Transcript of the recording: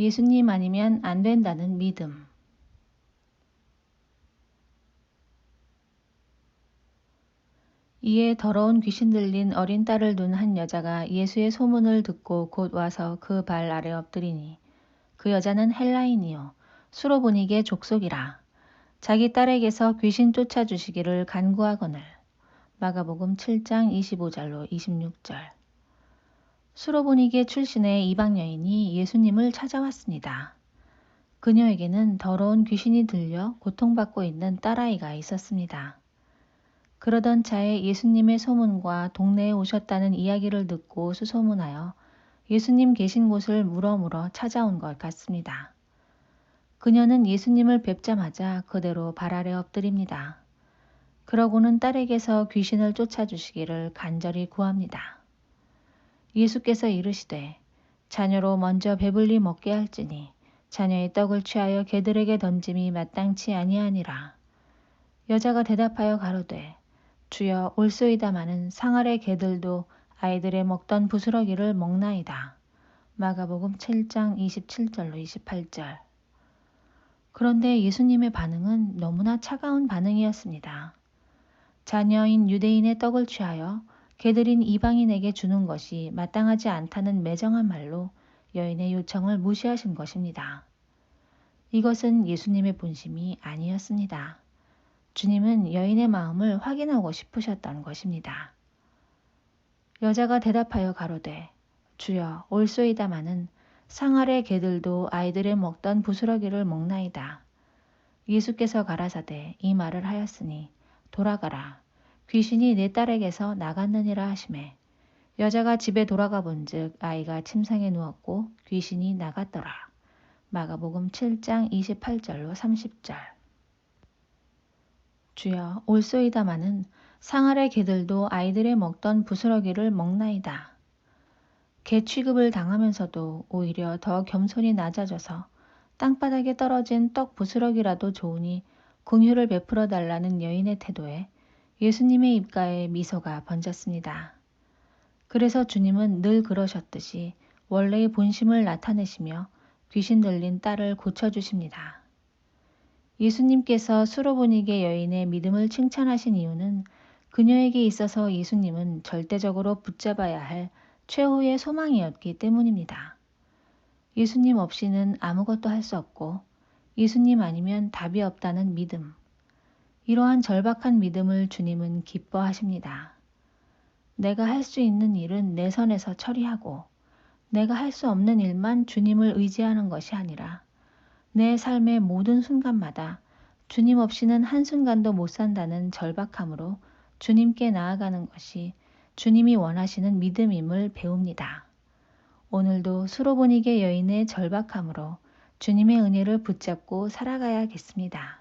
예수님 아니면 안 된다는 믿음. 이에 더러운 귀신 들린 어린 딸을 둔 한 여자가 예수의 소문을 듣고 곧 와서 그 발 아래 엎드리니 그 여자는 헬라인이요 수로 보니게 족속이라. 자기 딸에게서 귀신 쫓아주시기를 간구하거늘. 마가복음 7장 25절로 26절 수로보니게 출신의 이방 여인이 예수님을 찾아왔습니다. 그녀에게는 더러운 귀신이 들려 고통받고 있는 딸아이가 있었습니다. 그러던 차에 예수님의 소문과 동네에 오셨다는 이야기를 듣고 수소문하여 예수님 계신 곳을 물어 물어 찾아온 것 같습니다. 그녀는 예수님을 뵙자마자 그대로 발 아래 엎드립니다. 그러고는 딸에게서 귀신을 쫓아주시기를 간절히 구합니다. 예수께서 이르시되 자녀로 먼저 배불리 먹게 할지니 자녀의 떡을 취하여 개들에게 던짐이 마땅치 아니하니라. 여자가 대답하여 가로되 주여 올소이다마는 상아의 개들도 아이들의 먹던 부스러기를 먹나이다. 마가복음 7장 27절로 28절. 그런데 예수님의 반응은 너무나 차가운 반응이었습니다. 자녀인 유대인의 떡을 취하여 개들인 이방인에게 주는 것이 마땅하지 않다는 매정한 말로 여인의 요청을 무시하신 것입니다. 이것은 예수님의 본심이 아니었습니다. 주님은 여인의 마음을 확인하고 싶으셨던 것입니다. 여자가 대답하여 가로되 주여 올소이다마는 상아래 개들도 아이들의 먹던 부스러기를 먹나이다. 예수께서 가라사대 이 말을 하였으니 돌아가라 귀신이 내 딸에게서 나갔느니라 하심에 여자가 집에 돌아가 본즉 아이가 침상에 누웠고 귀신이 나갔더라. 마가복음 7장 28절로 30절 주여 올소이다마는 상아래 개들도 아이들의 먹던 부스러기를 먹나이다. 개 취급을 당하면서도 오히려 더 겸손히 낮아져서 땅바닥에 떨어진 떡 부스러기라도 좋으니 궁유를 베풀어 달라는 여인의 태도에 예수님의 입가에 미소가 번졌습니다. 그래서 주님은 늘 그러셨듯이 원래의 본심을 나타내시며 귀신 들린 딸을 고쳐주십니다. 예수님께서 수로보니게 여인의 믿음을 칭찬하신 이유는 그녀에게 있어서 예수님은 절대적으로 붙잡아야 할 최후의 소망이었기 때문입니다. 예수님 없이는 아무것도 할 수 없고 예수님 아니면 답이 없다는 믿음. 이러한 절박한 믿음을 주님은 기뻐하십니다. 내가 할 수 있는 일은 내 선에서 처리하고 내가 할 수 없는 일만 주님을 의지하는 것이 아니라 내 삶의 모든 순간마다 주님 없이는 한순간도 못 산다는 절박함으로 주님께 나아가는 것이 주님이 원하시는 믿음임을 배웁니다. 오늘도 수로보니게 여인의 절박함으로 주님의 은혜를 붙잡고 살아가야겠습니다.